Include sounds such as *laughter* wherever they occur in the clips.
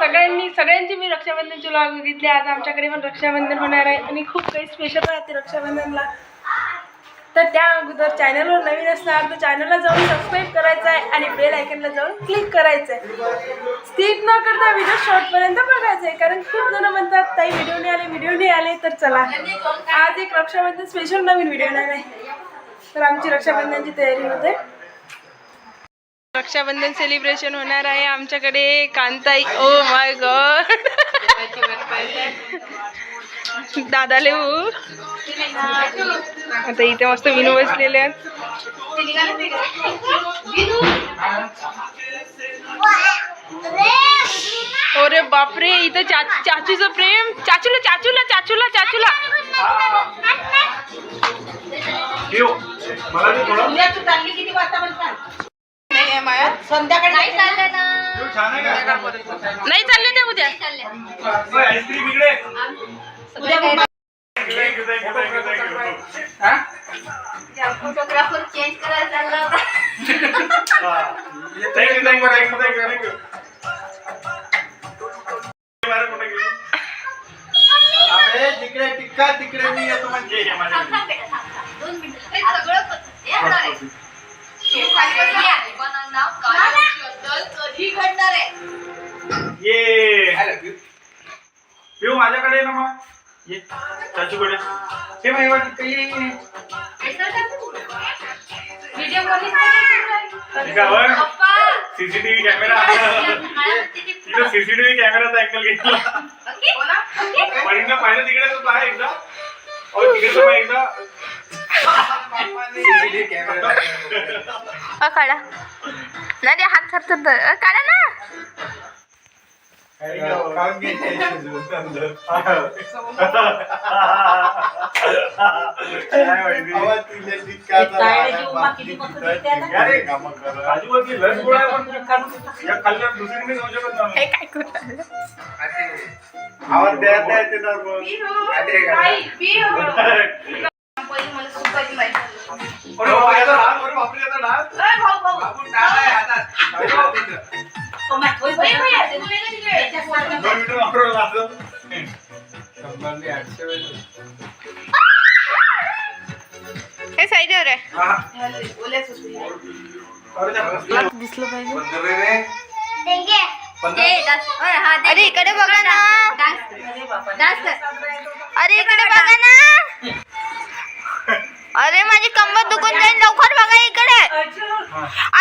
सगळ्यांनी सगळ्यांची मी रक्षाबंधनची व्लॉग बघितली. आज आमच्याकडे पण रक्षाबंधन होणार आहे. आणि खूप काही स्पेशल राहते रक्षाबंधनला. तर त्या अगोदर चॅनलवर नवीन असणार तर चॅनलला जाऊन सबस्क्राईब करायचं आहे आणि बेल आयकनला जाऊन क्लिक करायचं आहे. स्किप न करता व्हिडिओ शॉर्टपर्यंत बघायचं आहे. कारण खूप जण म्हणतात ताई व्हिडिओ नाही आले व्हिडिओ नाही आले तर चला. आज एक रक्षाबंधन स्पेशल नवीन व्हिडिओ येणार आहे. तर आमची रक्षाबंधनची तयारी होते. रक्षाबंधन सेलिब्रेशन होणार आहे. आमच्याकडे Kantai oh oh my God दादा लेऊ आता इथे मस्त विनू बसलेले आहेत. अरे बापरे इथं चा चाचूचं प्रेम. चाचूला चाचूला चाचूला चाचूला. मला संध्याकाळी नाही चाललं ना. नाही चालले ते उद्या. उद्या. फोटोग्राफर चेंज करायला चालला हा. तिकडे टिक्का तिकडे मी येतो म्हणजे. दोन मिनिटं. सगळं पत- हे होणार आहे. हे खाली बसा. या गरिबांना बद्दल कधी घडणार आहे? ये. पिऊ माझ्याकडे ये ना मग. ये. चाचूकडे हे माही वाट ये, ये, ये. व्हिडिओ कॉलिंग आहे. पप्पा. सीसीटीव्ही कॅमेरा तिथं सीसीटीव्ही कॅमेराचा अँगल घेतला. पाहिलं तिकडे तर पाहा एकदा? अहो तिकडे एकदा? *laughs* *laughs* अ, ते हात धरतात अ, काढा ना. काजूवरची लस गोळा आहे पण या खाल्ल्यावर दुसरी नाही जाऊ शकत ना हे काय करू राहिलं? आवाज द्यायचा येते तर मग. अरे इकडे बघा ना. अरे इकडे बघा ना. अरे माझी कंबर दुखून जाईल. लवकर बघा इकडे.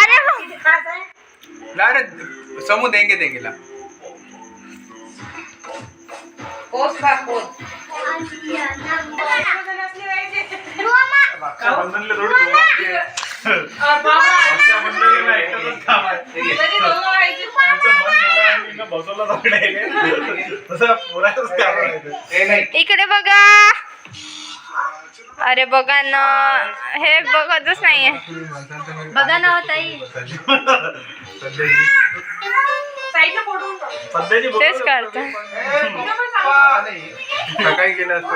अरे ला समू देंगे देंगे ला. एकटाच इकडे बघा. अरे बघा ना. हे बघतच नाहीये. बघा ना ताई. सध्याची बोटं तेच काढतो. सकाळी गेलं असतं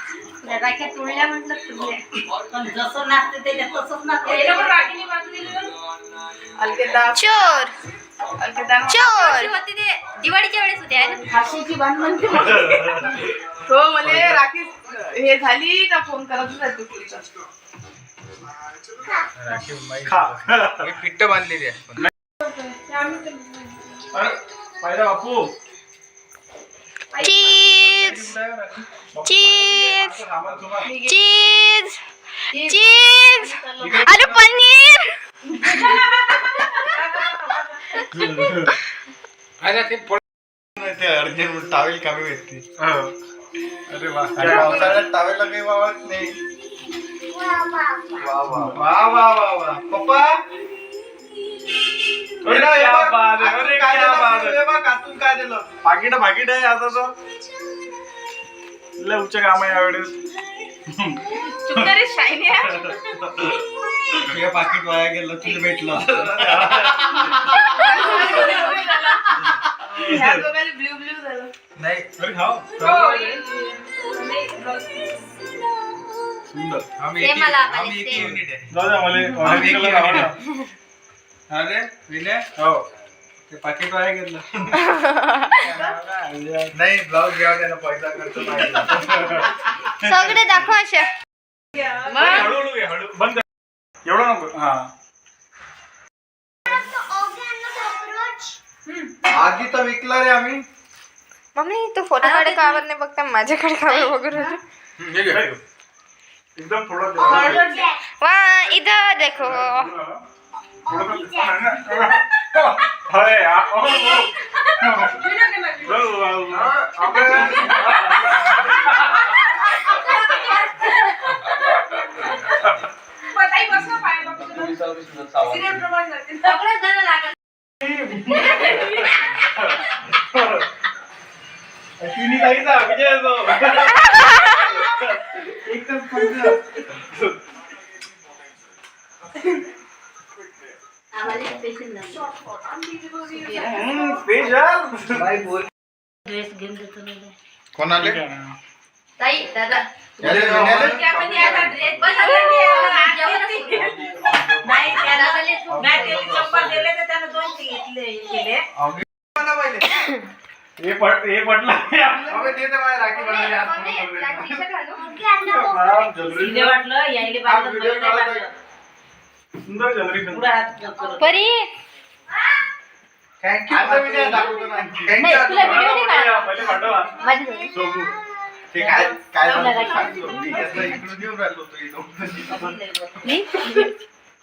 काही. तुळल्या म्हटलं तुळल्या जसं नाचते त्याच्यात तसंच नाचते. चोर. चोर. होती ते. दिवाळीच्या वेळेस होते फाशीची बाण म्हणते हो मला राखी हे झाली का फोन करत राहतो. हे पिट्ट बांधलेली आहे. पाहिलं बापू? चीज चीज. चीज चीज अरे पनीर अरे ते अर्जंट टावेल कामी भेटते हो. अरे वा. पावसाळ्यात टावेलला काही वावत नाही. वा वा. वा वा वा वा. पप्पा? अरे क्या बात है, अरे काय क्या बात दिलं? है. बघ, आतून काय दिलं? पाकिट पाकिट आहे आता तो. लय उच्च काम आहे यावेळेस. तरी शायनी आहे. हे पाकिट वाया गेलं तुला भेटलं. ह्या दोघांनी ब्ल्यू ब्ल्यू झालं. नाही. अरे खाओ. हो. सुंदर. आम्ही ते एक- मला आम्ही आम्हाला एक ते. युनिट आहे. द्या मला आम्ही ऑरेंज एक कलर युनिट आवडला. आहे. अरे विनय? हो. ते पाकिट वाया गेलं. *laughs* नाही ब्लाऊज घ्या त्याला पैसा खर्च नाही सगळे दाखव अशा. हळूहळू घे हळू. बंद. कर. एवढं नको. हा. आधी तर विकला रे आम्ही. मम्मी तू फोटो काढे का नाही बघता? माझ्याकडे का बघत होती हे घे. एकदम थोडं दे. वा इधर देखो. अरे, आ- ओ, ओ. ओ, ओ, ओ. ताई बस ना पाय बघ ड्रेस घेऊन देतो ना कोणाले ताई दादा तर. हे पट हे पटलं अबे ते माझ्या राखी बनवली आज फोन करून. वाटलं यायले हा व्हिडिओ काढायचा. का? सुंदर हात करत. परी Thank you. आता विनय दाखवतो ना. Thank नाही, you. तुला video नाही काढ. पहिले पाठवा माझी सोबू ते काय काय झालं सांगतो. मी यातलं इकडून येऊन राहिलो होतो इथून. मी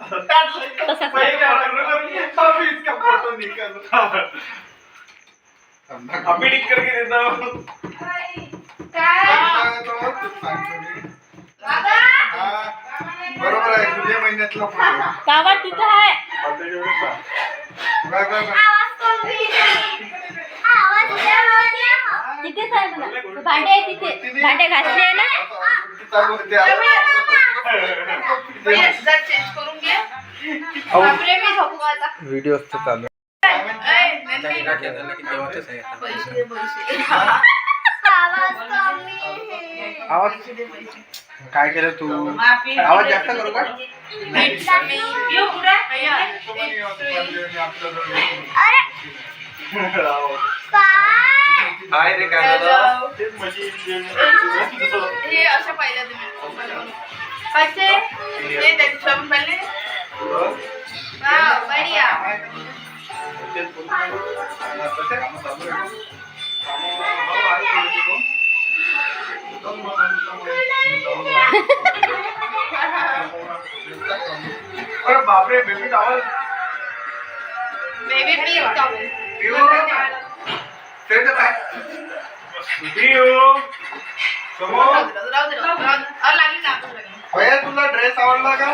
तसाच पहिले पाठवा. अभी इसका फोटो निकालो. अभी टिक करके देता काय तो तू सांगतो मी. हा, बरोबर आहे जुलै महिन्यातला कावा तिथं आहे. तिथेच भांडे आहे तिथे भांडे घासले आहे ना आता चालू होते चेंज करून घे बापरे मी झोपू आता व्हिडिओ असतो चालू ऐ, नंदी. पैसे दे, पैसे. आवाज काय केलं तू. आवाज जास्त करू का? हाय रे काय हे असं पाहिलं तुम्ही. कसे हे त्याच्या पाहिले बढिया. अरे बापरे baby towel baby pink towel ते तर काय. समोर. तुला ड्रेस आवडला का?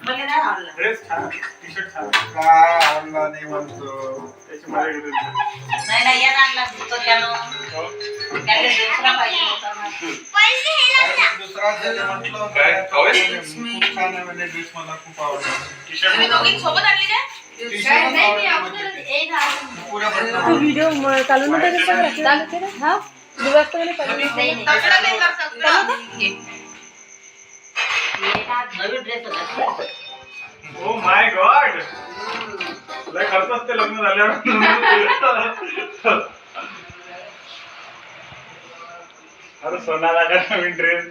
मला नाही आवडलं ड्रेस छान टी-शर्ट छान. काय आवडला नाही म्हणतो त्याची मजा घेतो नाही. नाही यानं आणला होता त्यानं त्याला. दुसरा पाहिजे होता. ना. अरे, दुसरा त्याने म्हटलं होतं, काय? टॉवेल? खूप छान आहे म्हणजे ड्रेस मला खूप आवडला. टी-शर्ट तुम्ही दोघी सोबत आणली का टी-शर्ट आवडला पुऱ्या भरला. व्हिडिओ चालू नव्हता हा? तसला नाही. कर सकता नवीन ड्रेस ओ माय गॉड लय खर्च असते लग्न झाल्यावर. अरे सोनाला का नवीन ड्रेस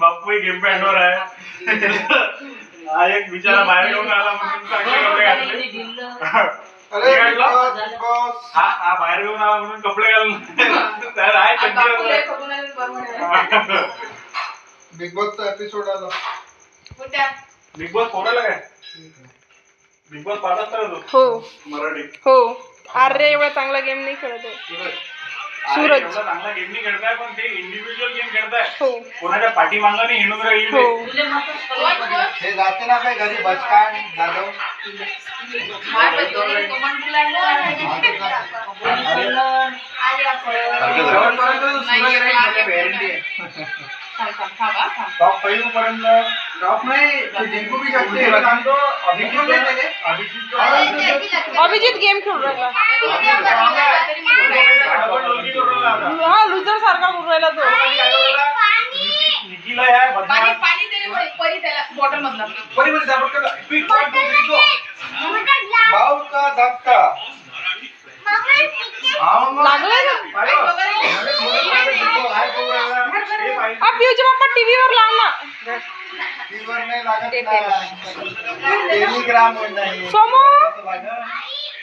बाप्पू गेम पॅन्टवर आहे. *laughs* हा एक बिचारा बाहेर घेऊन आला म्हणून चांगले कपडे घातले. *laughs* *laughs* अरे काय बिग म्हटलं? Boss, big boss. हा हा बाहेर घेऊन आला म्हणून कपडे घालून. त्याला आहे चड्डीवर बिग बॉसचा एपिसोड आला. बिग बॉस कोणाला काय? बिग बॉस पाहतात तर तू? हो. मराठी. हो. अरे एवढा चांगला गेम नाही खेळत आहे. सूरज. चांगला गेम नाही खेळताय पण ते इंडिव्हिज्युअल गेम खेळताय. हो. कोणाच्या पाठीमागं हिंडून राहिली हो. हे जाते ना काय घरी बचकान जाधव? टॉप फाईव्ह पर्यंत. *laughs* टॉप अभिजित. अभिजित अभिजित गेम खेळून राहिला. हा लुजर सारखा करून राहिला तो करू? निकी- निकीला आहे बदमाश. भाऊ का करू पाहिजे. हा पिऊचे पप्पा लाव ना लागत ना. टेलिग्राम वर नाही सोमू लागत. या ना ना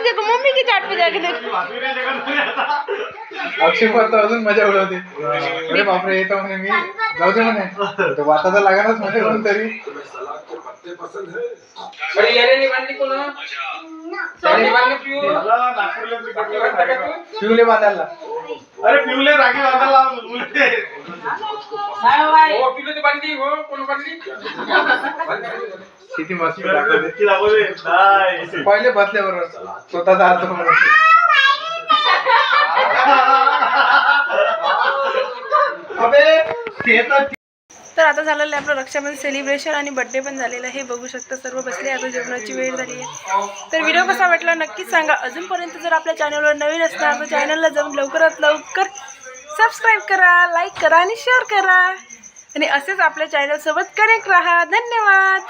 मम्मी का मैसेज देखो मम्मी की चैट पे जाके देखो. अक्षय पत्ता अजून मजा उडवते. अरे बापरे येतो म्हणे मी जाऊ दे म्हणे. तो वाचायचा लागणारच म्हणे म्हणून तरी मला नागपूरला मी पटकन शिवले बांधायला अरे पिवले राखी बांधायला लावून मुले. किती मस्ती. पहिले बसल्याबरोबर स्वतःचा अर्थ म्हणून. अबे ते तर आता झालेलं आहे आपलं रक्षाबंधन सेलिब्रेशन आणि बड्डे पण झालेलं आहे. हे बघू शकता सर्व बसले आता जेवणाची वेळ झाली आहे. तर व्हिडिओ कसा वाटला नक्कीच सांगा. अजूनपर्यंत जर आपल्या चॅनलवर नवीन असणार तर चॅनलला जाऊन लवकरात लवकर सबस्क्राईब करा लाईक करा आणि शेअर करा. आणि असेच आपल्या चॅनलसोबत कनेक्ट राहा. धन्यवाद.